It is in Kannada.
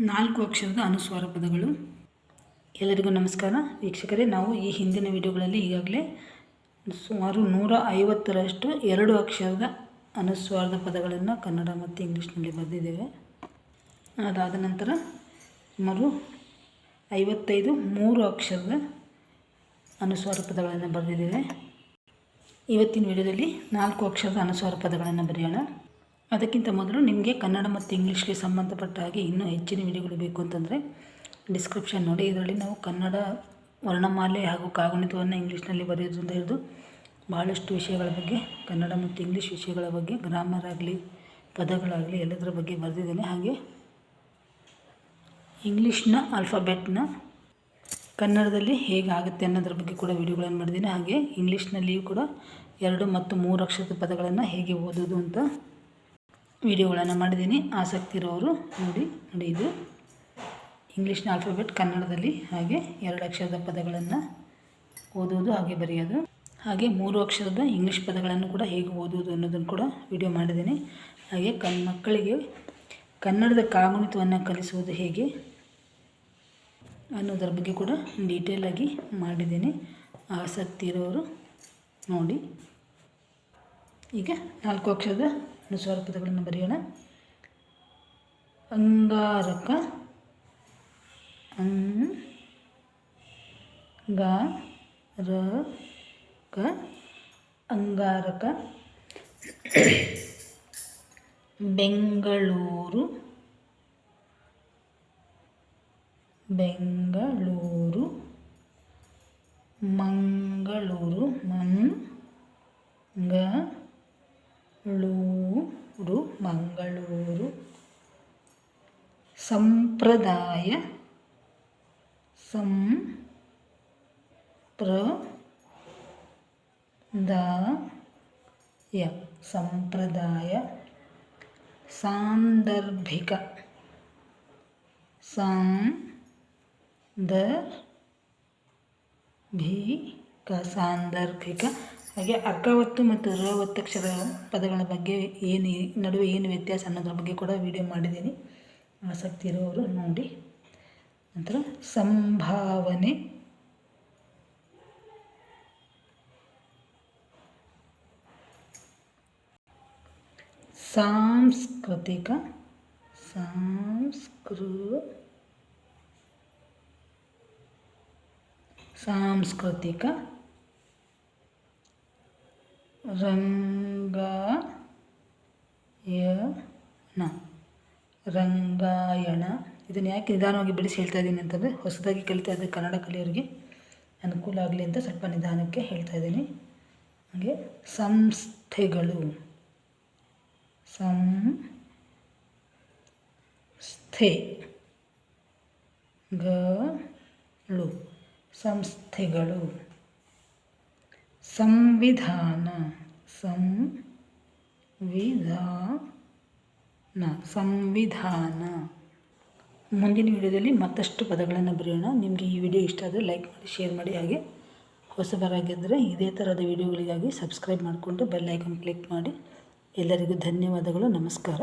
ನಾಲ್ಕು ಅಕ್ಷರದ ಅನುಸ್ವಾರ ಪದಗಳು. ಎಲ್ಲರಿಗೂ ನಮಸ್ಕಾರ. ವೀಕ್ಷಕರೇ, ನಾವು ಈ ಹಿಂದಿನ ವಿಡಿಯೋಗಳಲ್ಲಿ ಈಗಾಗಲೇ ಸುಮಾರು ನೂರ ಐವತ್ತರಷ್ಟು ಎರಡು ಅಕ್ಷರದ ಅನುಸ್ವಾರದ ಪದಗಳನ್ನು ಕನ್ನಡ ಮತ್ತು ಇಂಗ್ಲೀಷ್ನಲ್ಲಿ ಬರೆದಿದ್ದೇವೆ. ಅದಾದ ನಂತರ ಸುಮಾರು ಐವತ್ತೈದು ಮೂರು ಅಕ್ಷರದ ಅನುಸ್ವಾರ ಪದಗಳನ್ನು ಬರೆದಿದ್ದೇವೆ. ಇವತ್ತಿನ ವಿಡಿಯೋದಲ್ಲಿ ನಾಲ್ಕು ಅಕ್ಷರದ ಅನುಸ್ವಾರ ಪದಗಳನ್ನು ಬರೆಯೋಣ. ಅದಕ್ಕಿಂತ ಮೊದಲು ನಿಮಗೆ ಕನ್ನಡ ಮತ್ತು ಇಂಗ್ಲೀಷ್ಗೆ ಸಂಬಂಧಪಟ್ಟ ಹಾಗೆ ಇನ್ನೂ ಹೆಚ್ಚಿನ ವಿಡಿಯೋಗಳು ಬೇಕು ಅಂತಂದರೆ ಡಿಸ್ಕ್ರಿಪ್ಷನ್ ನೋಡಿ. ಇದರಲ್ಲಿ ನಾವು ಕನ್ನಡ ವರ್ಣಮಾಲೆ ಹಾಗೂ ಕಾಗುಣಿತವನ್ನು ಇಂಗ್ಲೀಷ್ನಲ್ಲಿ ಬರೆಯೋದ್ರಿಂದ ಹಿಡಿದು ಭಾಳಷ್ಟು ವಿಷಯಗಳ ಬಗ್ಗೆ, ಕನ್ನಡ ಮತ್ತು ಇಂಗ್ಲೀಷ್ ವಿಷಯಗಳ ಬಗ್ಗೆ ಗ್ರಾಮರ್ ಆಗಲಿ ಪದಗಳಾಗಲಿ ಎಲ್ಲದರ ಬಗ್ಗೆ ಬರೆದಿದ್ದೇನೆ. ಹಾಗೆ ಇಂಗ್ಲೀಷ್ನ ಆಲ್ಫಾಬೆಟ್ನ ಕನ್ನಡದಲ್ಲಿ ಹೇಗಾಗುತ್ತೆ ಅನ್ನೋದ್ರ ಬಗ್ಗೆ ಕೂಡ ವಿಡಿಯೋಗಳನ್ನು ಮಾಡಿದ್ದೀನಿ. ಹಾಗೆ ಇಂಗ್ಲೀಷ್ನಲ್ಲಿಯೂ ಕೂಡ ಎರಡು ಮತ್ತು ಮೂರು ಅಕ್ಷರದ ಪದಗಳನ್ನು ಹೇಗೆ ಓದೋದು ಅಂತ ವಿಡಿಯೋಗಳನ್ನು ಮಾಡಿದ್ದೀನಿ. ಆಸಕ್ತಿ ಇರೋರು ನೋಡಿ ನೋಡಿ ಇದು. ಇಂಗ್ಲೀಷ್ನ ಆಲ್ಫಾಬೆಟ್ ಕನ್ನಡದಲ್ಲಿ ಹಾಗೆ ಎರಡು ಅಕ್ಷರದ ಪದಗಳನ್ನು ಓದೋದು ಹಾಗೆ ಬರೆಯೋದು. ಹಾಗೆ ಮೂರು ಅಕ್ಷರದ ಇಂಗ್ಲೀಷ್ ಪದಗಳನ್ನು ಕೂಡ ಹೇಗೆ ಓದುವುದು ಅನ್ನೋದನ್ನು ಕೂಡ ವಿಡಿಯೋ ಮಾಡಿದ್ದೀನಿ. ಹಾಗೆ ಕನ್, ಮಕ್ಕಳಿಗೆ ಕನ್ನಡದ ಕಾಗುಣಿತವನ್ನು ಕಲಿಸುವುದು ಹೇಗೆ ಅನ್ನೋದರ ಬಗ್ಗೆ ಕೂಡ ಡೀಟೇಲಾಗಿ ಮಾಡಿದ್ದೀನಿ. ಆಸಕ್ತಿ ಇರೋರು ನೋಡಿ. ಈಗ ನಾಲ್ಕು ಅಕ್ಷರದ ಅನುಸ್ವಾರ ಪದಗಳನ್ನು ಬರೆಯೋಣ. ಅಂಗಾರಕ ಅಂಗಾರಕ ಅಂಗಾರಕ ಬೆಂಗಳೂರು ಬೆಂಗಳೂರು ಮಂಗಳೂರು ಮಂಗಳೂರು ಮಂಗಳೂರು ಸಂಪ್ರದಾಯ ಸಂಪ್ರದಾಯ ಸಂಪ್ರದಾಯ ಸಾಂದರ್ಭಿಕ ಸಾಂ ದ ಭೀಕ ಸಾಂದರ್ಭಿಕ ಹಾಗೆ ಅರ್ಕಾವತ್ತು ಮತ್ತು ಋವತ್ತಕ್ಷರ ಪದಗಳ ಬಗ್ಗೆ ಏನು ನಡುವೆ ಏನು ವ್ಯತ್ಯಾಸ ಅನ್ನೋದ್ರ ಬಗ್ಗೆ ಕೂಡ ವಿಡಿಯೋ ಮಾಡಿದ್ದೀನಿ. ಆಸಕ್ತಿ ಇರೋರು ನೋಡಿ. ನಂತರ ಸಂಭಾವನೆ. ಸಾಂಸ್ಕೃತಿಕ, ಸಾಂಸ್ಕೃ, ಸಾಂಸ್ಕೃತಿಕ ರಂಗಾಯಣ ರಂಗಾಯಣ. ಇದನ್ನು ಯಾಕೆ ನಿಧಾನವಾಗಿ ಬಿಡಿಸಿ ಹೇಳ್ತಾ ಇದ್ದೀನಿ ಅಂತಂದರೆ ಹೊಸದಾಗಿ ಕಲಿತಾ ಇದ್ದ ಕನ್ನಡ ಕಲಿಯೋರಿಗೆ ಅನುಕೂಲ ಆಗಲಿ ಅಂತ ಸ್ವಲ್ಪ ನಿಧಾನಕ್ಕೆ ಹೇಳ್ತಾ ಇದ್ದೀನಿ. ಹಾಗೆ ಸಂಸ್ಥೆಗಳು. ಸಂಸ್ಥೆಗಳು ಸಂಸ್ಥೆಗಳು. ಸಂವಿಧಾನ. ಸಂವಿಧಾನ. ಸಂವಿಧಾನ. ಮುಂದಿನ ವಿಡಿಯೋದಲ್ಲಿ ಮತ್ತಷ್ಟು ಪದಗಳನ್ನು ಬರೆಯೋಣ. ನಿಮಗೆ ಈ ವಿಡಿಯೋ ಇಷ್ಟ ಆದರೆ ಲೈಕ್ ಮಾಡಿ, ಶೇರ್ ಮಾಡಿ. ಹಾಗೆ ಹೊಸಬರಾಗಿದ್ದರೆ ಇದೇ ಥರದ ವಿಡಿಯೋಗಳಿಗಾಗಿ ಸಬ್ಸ್ಕ್ರೈಬ್ ಮಾಡಿಕೊಂಡು ಬೆಲ್ ಕ್ಲಿಕ್ ಮಾಡಿ. ಎಲ್ಲರಿಗೂ ಧನ್ಯವಾದಗಳು. ನಮಸ್ಕಾರ.